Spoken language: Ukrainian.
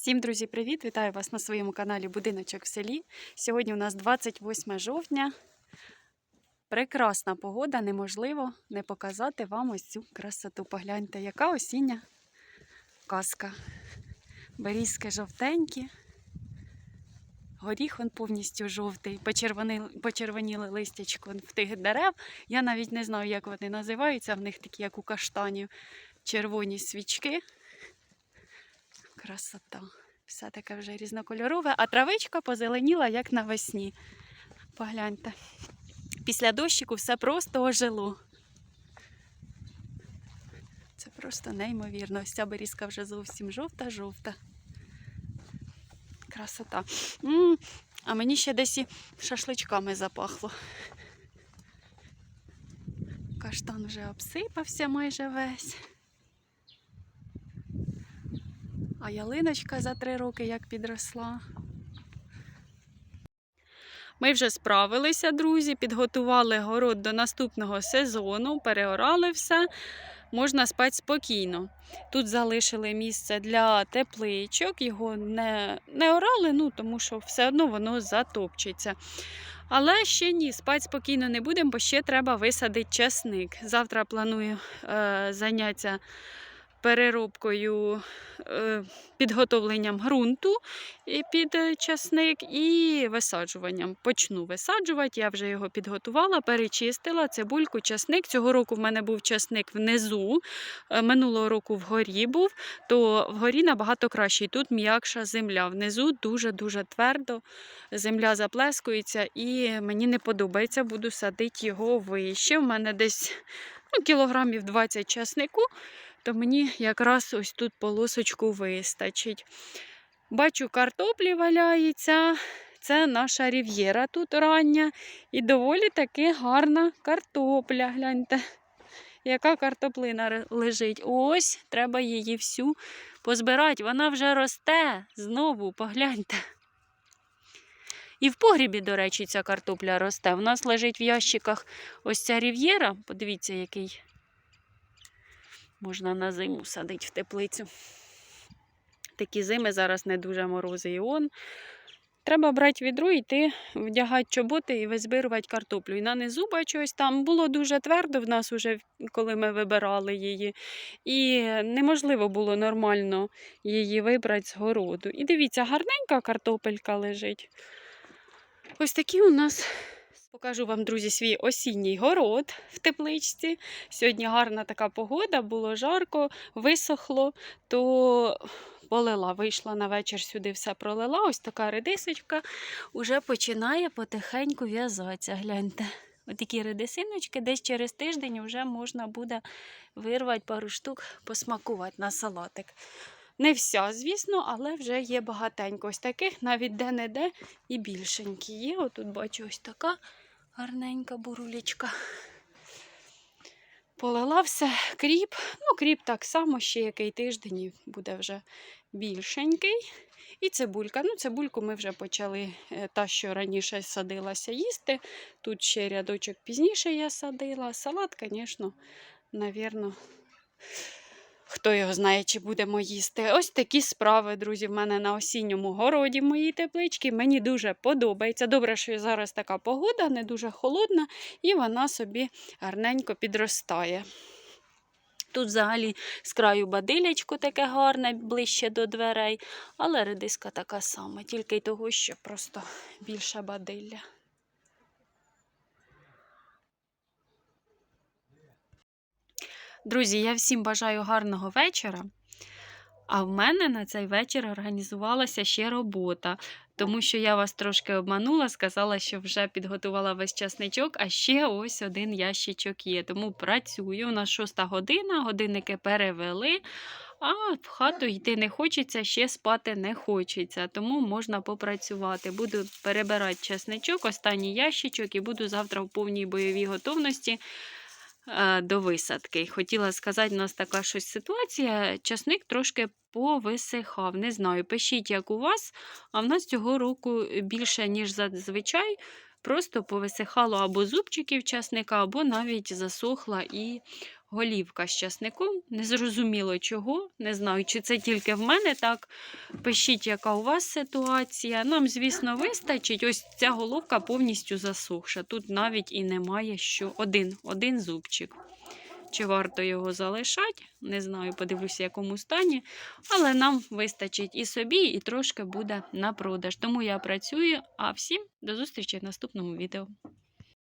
Всім, друзі, привіт! Вітаю вас на своєму каналі Будиночок в селі. Сьогодні у нас 28 жовтня. Прекрасна погода, неможливо не показати вам ось цю красоту. Погляньте, яка осіння казка. Берізки жовтенькі, горіх он повністю жовтий, почервонили, почервоніли листячко в тих дерев. Я навіть не знаю, як вони називаються, в них такі, як у каштанів, червоні свічки. Красота. Все таке вже різнокольорове, а травичка позеленіла, як навесні. Погляньте. Після дощику все просто ожило. Це просто неймовірно. Ось ця берізка вже зовсім жовта-жовта. Красота. м а мені ще десь і шашличками запахло. Каштан вже обсипався майже весь. А ялиночка за три роки як підросла. Ми вже справилися, друзі, підготували город до наступного сезону, переорали все, можна спати спокійно. Тут залишили місце для тепличок, його не, не орали, ну, тому що все одно воно затопчеться. Але ще ні, спати спокійно не будемо, бо ще треба висадити часник. Завтра планую е, зайнятися переробкою, е, підготовленням ґрунту під е, часник і висаджуванням. Почну висаджувати, я вже його підготувала, перечистила цибульку, часник. Цього року в мене був часник внизу, е, минулого року вгорі був, то вгорі набагато кращий. Тут м'якша земля. Внизу дуже-дуже твердо, земля заплескується і мені не подобається, буду садити його вище. У мене десь ну, кілограмів 20 часнику то мені якраз ось тут полосочку вистачить. Бачу, картоплі валяється. Це наша рів'єра тут рання. І доволі таки гарна картопля. Гляньте, яка картоплина лежить. Ось, треба її всю позбирати. Вона вже росте. Знову погляньте. І в погрібі, до речі, ця картопля росте. У нас лежить в ящиках ось ця рів'єра. Подивіться, який Можна на зиму садити в теплицю. Такі зими зараз не дуже морози і он. Треба брати відро, йти, вдягати чоботи і визбирувати картоплю. І на низу бачу, там було дуже твердо в нас, уже, коли ми вибирали її. І неможливо було нормально її вибрати з городу. І дивіться, гарненька картопелька лежить. Ось такі у нас Покажу вам, друзі, свій осінній город в тепличці. Сьогодні гарна така погода, було жарко, висохло, то полила, вийшла на вечір сюди, все пролила. Ось така редисочка вже починає потихеньку в'язатися. Гляньте. Ось такі редисиночки, десь через тиждень вже можна буде вирвати пару штук, посмакувати на салатик. Не вся, звісно, але вже є багатенько. Ось таких навіть де-не-де і більшенькі є. Отут бачу ось така гарненька бурулечка. Полила все кріп. Ну, кріп так само, ще який тиждень буде вже більшенький. І цибулька. Ну, цибульку ми вже почали, е, та, що раніше садилася їсти. Тут ще рядочок пізніше я садила. Салат, звісно, навірно, Хто його знає, чи будемо їсти. Ось такі справи, друзі, в мене на осінньому городі в моїй тепличці. Мені дуже подобається. Добре, що зараз така погода, не дуже холодна, і вона собі гарненько підростає. Тут взагалі з краю бадилячко таке гарне, ближче до дверей, але редиска така сама, тільки й того, що просто більше бадилля. Друзі, я всім бажаю гарного вечора. А в мене на цей вечір організувалася ще робота, тому що я вас трошки обманула, сказала, що вже підготувала весь часничок, а ще ось один ящичок є. Тому працюю. У нас шоста година, годинники перевели, а в хату йти не хочеться, ще спати не хочеться, тому можна попрацювати. Буду перебирати часничок, останній ящичок і буду завтра в повній бойовій готовності. До висадки. Хотіла сказати, у нас така щось ситуація. Часник трошки повисихав. Не знаю, пишіть, як у вас, а в нас цього року більше, ніж зазвичай. Просто повисихало або зубчиків часника, або навіть засохла і голівка з часником. Незрозуміло чого. Не знаю, чи це тільки в мене так. Пишіть, яка у вас ситуація. Нам, звісно, вистачить. Ось ця головка повністю засохша. Тут навіть і немає що. Один, один зубчик. Чи варто його залишати? Не знаю, подивлюся, в якому стані. Але нам вистачить і собі, і трошки буде на продаж. Тому я працюю. А всім до зустрічі в наступному відео.